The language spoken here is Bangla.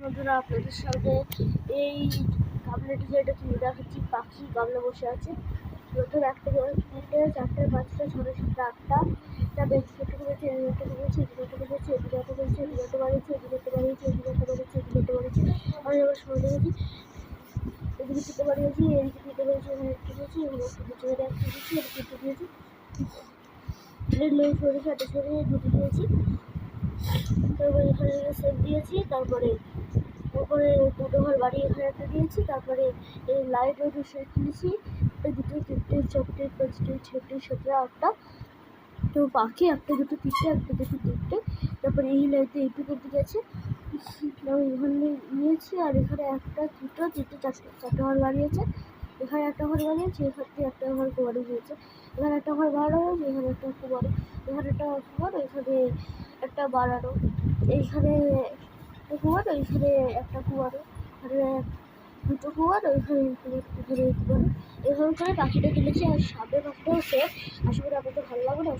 বন্ধুরা আপনাদের সামনে। এই গামলাটি যেটা তুলে দেখাচ্ছি, পাখি গামলা বসে আছে। প্রথম একটা তিনটে, চারটে, পাঁচটা, ছটা, সাতটা, আটটা। তা বেশ ছোটো করেছে এদিকে করেছে এদিকে করেছে এদিকে করেছে এদিকে বাড়িয়েছে এদিকে বাড়িয়েছে এদিকে বাড়িয়েছে বাড়িয়েছে। আমি আবার সময় দেখেছি এদিকে তিনটে বাড়িয়েছি, এদিকে তিনটে বাড়িয়েছি এখানে একটা দিয়েছি এখানে একটা দিয়েছি এখানে একটা দিয়েছি একটা দিয়েছি একটা সরিয়ে দুটো দিয়েছি। তারপরে এখানে সেট দিয়েছি, তারপরে তারপরে দুটো ঘর বাড়ি এখানে একটা দিয়েছি, তারপরে এই লাইট ওইটা সেট দিয়েছি। দুটো তিনটে, চারটে, পাঁচটে ছটে সাতটা, আটটা। তো পাখি একটা দুটো তিনটে, একটা দুটো তিনটে। তারপরে এই লাইটে এইটুকু দিকে আছে। এখানে নিয়েছি আর এখানে একটা, দুটো, তিনটে, চারটে চারটে ঘর বাড়িয়েছে এখানে একটা ঘর বানিয়েছে এখান থেকে একটা ঘর বাড়ি দিয়েছে এখানে একটা ঘর বাড়ানো হয়েছে, এখানে একটা কুয়ারো এখানে একটা ঘর, এখানে একটা বাড়ানো। এইখানে কুয়ারো এখানে একটা কুয়ারো এখানে দুটো কুয়ার ওই এখানে এখানে কুয়ারো এভাবে করে পাখিটা কিনেছি আর সাপে পাখিটাও সে আশা করি আপনাদের ভালো লাগবে না